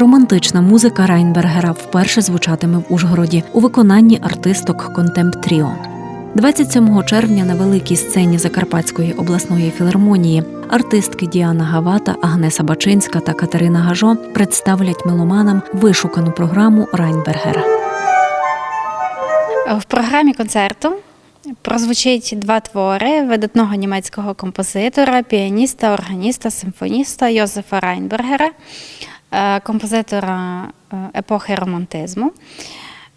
Романтична музика Райнбергера вперше звучатиме в Ужгороді у виконанні артисток Контемп Тріо. 27 червня на великій сцені Закарпатської обласної філармонії артистки Діана Гавата, Агнеса Бачинська та Катерина Гажо представлять меломанам вишукану програму Райнбергера. В програмі концерту прозвучить два твори видатного німецького композитора, піаніста, органіста, симфоніста Йозефа Райнбергера, композитора е, епохи романтизму.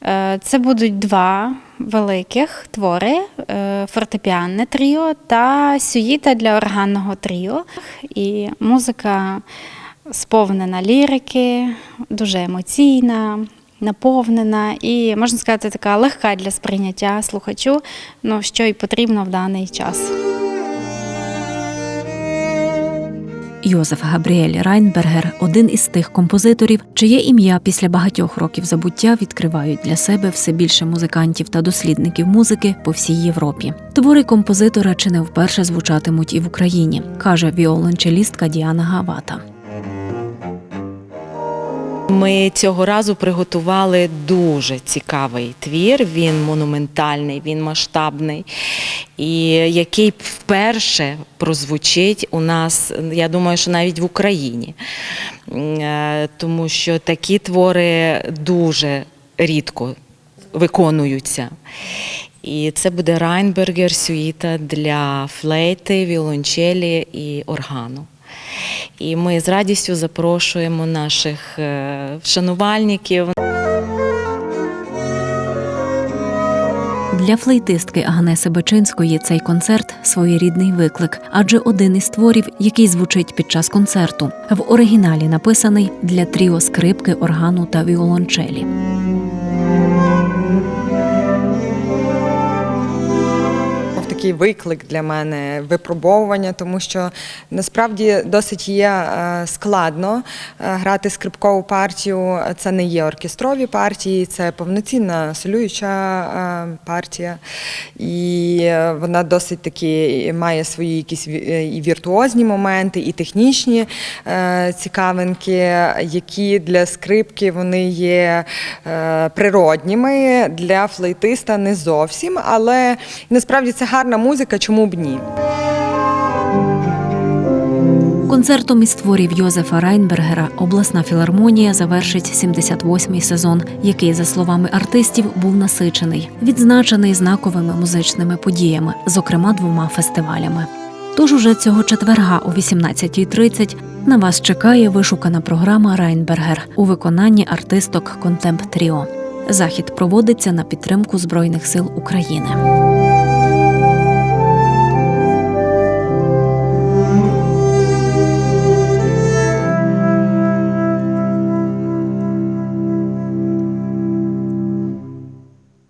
Е, Це будуть два великих твори: е, фортепіанне тріо та сюїта для органного тріо. І музика сповнена лірики, дуже емоційна, наповнена і, можна сказати, така легка для сприйняття слухачу, ну, що й потрібно в даний час. Йозеф Габріель Райнбергер один із тих композиторів, чиє ім'я після багатьох років забуття відкривають для себе все більше музикантів та дослідників музики по всій Європі. Твори композитора чи не вперше звучатимуть і в Україні, каже віолончелістка Діана Гавата. Ми цього разу приготували дуже цікавий твір. Він монументальний, він масштабний, і який вперше прозвучить у нас, я думаю, що навіть в Україні. Е, Тому що такі твори дуже рідко виконуються. І це буде Райнбергер сюїта для флейти, віолончелі і органу. І ми з радістю запрошуємо наших е, Для флейтистки Агнеси Бечинської цей концерт своєрідний виклик, адже один із творів, який звучить під час концерту, в оригіналі написаний для тріо скрипки, органу та віолончелі. Такий виклик для мене, випробовування, тому що насправді досить є е, складно е, грати скрипкову партію. Це не є оркестрові партії, це повноцінна солююча е, партія. І вона досить таки має свої якісь і віртуозні моменти, і технічні цікавинки, які для скрипки вони є природніми, для флейтиста не зовсім, але насправді це гарна музика, чому б ні. Концертом із творів Йозефа Райнбергера обласна філармонія завершить 78-й сезон, який, за словами артистів, був насичений, відзначений знаковими музичними подіями, зокрема двома фестивалями. Тож уже цього четверга о 18.30 на вас чекає вишукана програма Райнбергер у виконанні артисток Контемп Тріо. Захід проводиться на підтримку Збройних сил України.